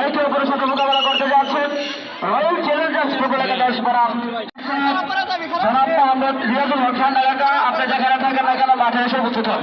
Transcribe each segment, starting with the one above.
একে অপরের সাথে মোকাবেলা করতে যাচ্ছেন রয়্যাল চ্যালেঞ্জার্স মোকাবেলা দাস করা আমরা রিয়াজুল হক খান এলাকা আপনি যেখানে থাকেন না কেন মাঠে এসে উপস্থিত হন।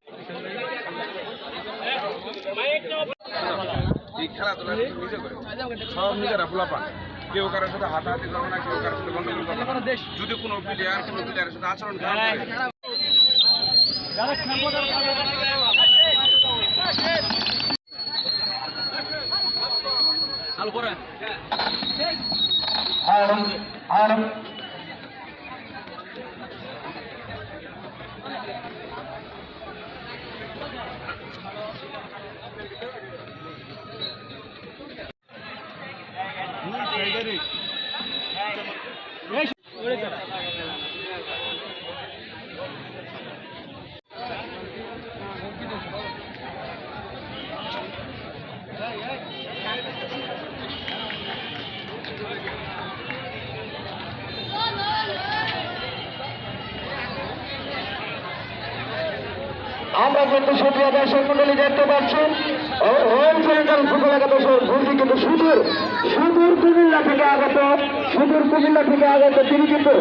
এই খেলাধুলা নিজে করে। সব নিজেরা পোলাপান কেউ কারোর সাথে হাতাহাতি করবে না কেউ কারোর সাথে গন্ডগোল করবে না। যদি কোনো প্লেয়ার কোনো প্লেয়ারের সাথে আচরণ খারাপ করে আমরা কিন্তু সুপ্রিয় দর্শক মন্ডলী দেখতে পাচ্ছি। ফুটবল একাদশের ভর্তি কিন্তু সুদূর সুদূর কুমিল্লা থেকে আগত, সুদূর কুমিল্লা থেকে আগত, তিনি কিন্তু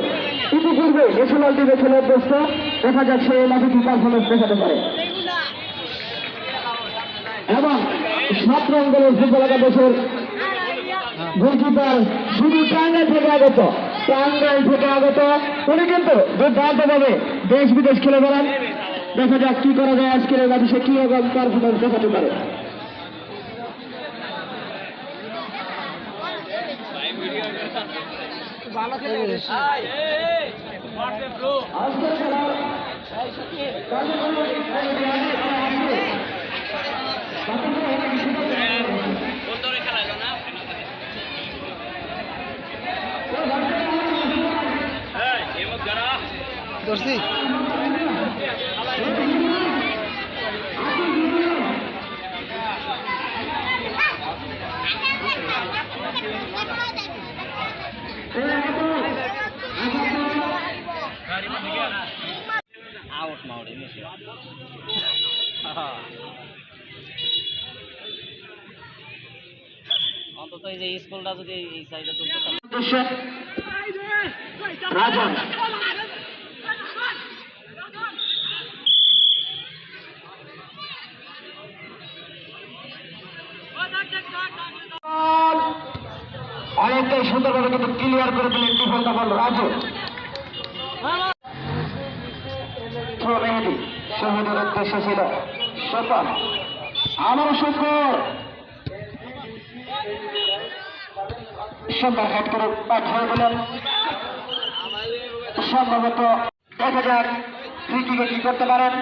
ইতিপূর্বে ন্যাশনাল টিমে খেলে অভ্যস্ত। দেখা যাচ্ছে এই মাঠে কি পারফরমেন্স দেখাতে পারে। এবং সাত অঙ্গলের ফুটবল একাদশের গোলকিপার শুধু থেকে আগত, টাঙ্গাইল থেকে আগত। উনি কিন্তু দুর্দান্তভাবে দেশ বিদেশ খেলে বেড়ান। দেখা যাক কি করা যায় আজকের এই মাঠে সে কি পারফরমেন্স দেখাতে পারে। আজকের খেলার ধরছি অন্তত এই যে স্কুলটা যদি এই সাইডে তুলতে অনেকটাই সুন্দরভাবে কিন্তু ক্লিয়ার করে দিলেন ডিফেন্ড তখন রাজু থ্রো মেহেদি শহীদের উদ্দেশ্য ছিল শোকন আমারও শুক্র সুন্দর হেড করে ব্যাট হয়ে সম্ভবত দেখা যাক ফ্রিকিকে কি করতে পারেন।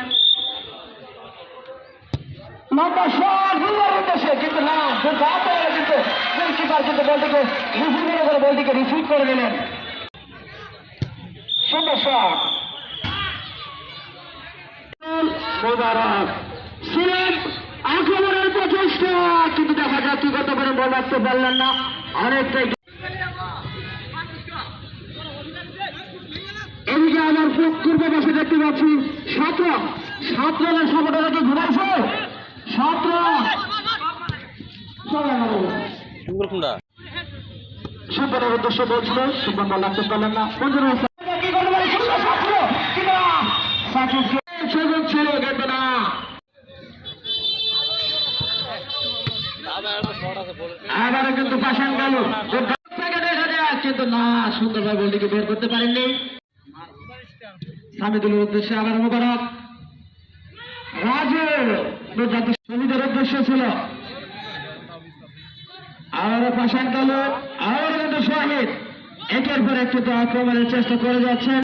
সুন্দর শট। মোবারক ছিলেন আক্রমণের প্রচেষ্টা। কিন্তু দেখা যাক কি করতে বল রাখতে পারলেন না। অনেকটাই এদিকে আমার পূর্ব পাশে দেখতে পাচ্ছি ছাত্র ছাত্রের সমুদ্রে কি ঘুমাইছে ছাত্র সুন্দরের উদ্দেশ্য বলছিল সুন্দর বল পারলেন না। আবারও কিন্তু পাশান গেল কিন্তু না সুন্দরভাবে বলটিকে বের করতে পারেননি। সামিদুলের উদ্দেশ্যে আবার মোবারক। রাজু উদ্দেশ্য ছিল। আবারও পাশান গেল আবারও কিন্তু শহীদ। একের পর একটু আক্রমণের চেষ্টা করে যাচ্ছেন।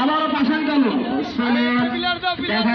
আবারও পাশান গেল দেখা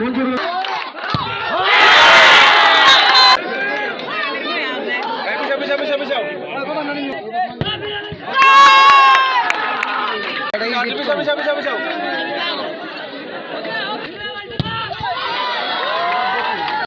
মঞ্জুর Bisa, bisa, bisa, bisa.